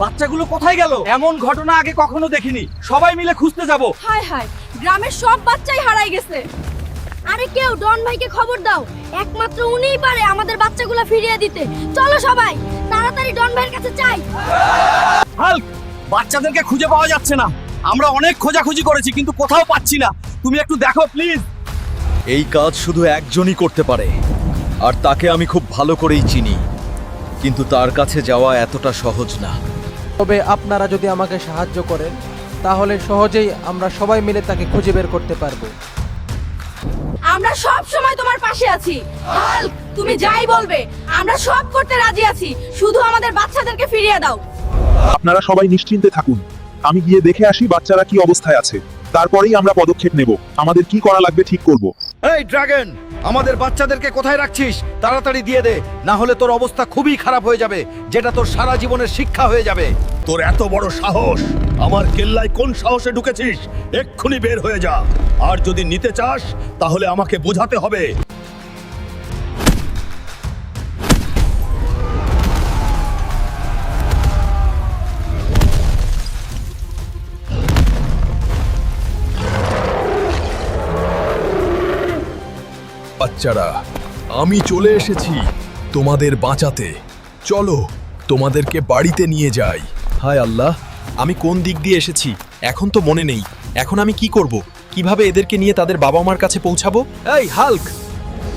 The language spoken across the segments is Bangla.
বাচ্চাগুলো কোথায় গেল? এমন ঘটনা আগে কখনো দেখিনি। সবাই মিলে খুঁজতে যাব। হায় হায় গ্রামের সব বাচ্চাই হারাই গেছে। আরে কেউ ডন ভাইকে খবর দাও। একমাত্র উনিই পারে আমাদের বাচ্চাগুলো ফিরিয়ে দিতে। চলো সবাই তাড়াতাড়ি ডন ভাইয়ের কাছে চাই। হাল্ক বাচ্চাদেরকে খুঁজে পাওয়া যাচ্ছে না। আমরা অনেক খোঁজাখুঁজি করেছি কিন্তু কোথাও পাচ্ছি না। তুমি একটু দেখো প্লিজ। এই কাজ শুধু একজনই করতে পারে। আর তাকে আমি খুব ভালো করেই চিনি। কিন্তু তার কাছে যাওয়া এতটা সহজ না। তবে আপনারা যদি আমাকে সাহায্য করেন তাহলে সহজেই আমরা সবাই মিলে তাকে খুঁজে বের করতে পারব। আমরা সব সময় তোমার পাশে আছি। হাল্ক তুমি যাই বলবে আমরা সব করতে রাজি আছি। শুধু আমাদের বাচ্চাদেরকে ফিরিয়ে দাও। আপনারা সবাই নিশ্চিন্তে থাকুন। আমি গিয়ে দেখে আসি বাচ্চারা কি অবস্থায় আছে। তারপরেই আমরা পদক্ষেপ নেব। আমাদের কি করা লাগবে ঠিক করব। এই ড্রাগন! আমাদের বাচ্চাদেরকে কোথায় রাখছিস? তাড়াতাড়ি দিয়ে দে। না হলে তোর অবস্থা খুবই খারাপ হয়ে যাবে। যেটা তোর সারা জীবনের শিক্ষা হয়ে যাবে। তোর এত বড় সাহস? আমার কেল্লায় কোন সাহসে ঢুকেছিস? এক্ষুনি বের হয়ে যা। আর যদি নিতে চাস, তাহলে আমাকে বোঝাতে হবে। বাচ্চারা, আমি চলে এসেছি তোমাদের বাঁচাতে। চলো, তোমাদেরকে বাড়িতে নিয়ে যাই। হায় আল্লাহ, আমি কোন দিক দিয়ে এসেছি? এখন তো মনে নেই। এখন আমি কি করব? কীভাবে এদেরকে নিয়ে তাদের বাবা মার কাছে পৌঁছাবো? এই, হাল্ক!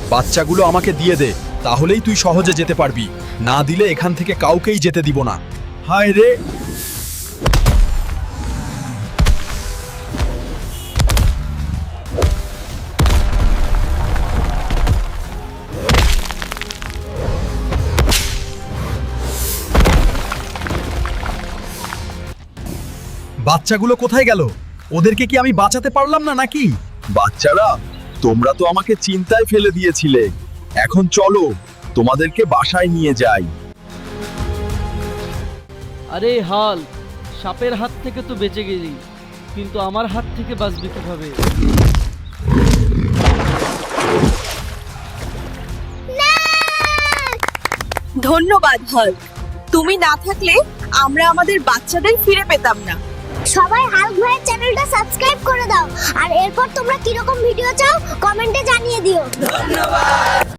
বাচ্চাগুলো আমাকে দিয়ে দে, তাহলেই তুই সহজে যেতে পারবি। না দিলে এখান থেকে কাউকেই যেতে দিব না। হায় রে! বাচ্চাগুলো কোথায় গেল? ওদেরকে কি আমি বাঁচাতে পারলাম না নাকি? বাচ্চারা তোমরা তো আমাকে চিন্তায় ফেলে দিয়েছিলে। এখন চলো তোমাদেরকে বাসায় নিয়ে যাই। আরে হাল সাপের হাত থেকে তো বেঁচে গেলি কিন্তু আমার হাত থেকে বাঁচবি কীভাবে? ধন্যবাদ হাল্ক তুমি না থাকলে আমরা আমাদের বাচ্চাদের ফিরে পেতাম না। সবাই হাল ভাইয়ের চ্যানেলটা সাবস্ক্রাইব করে দাও। আর এরপর তোমরা কীরকম ভিডিও চাও, কমেন্টে জানিয়ে দিও।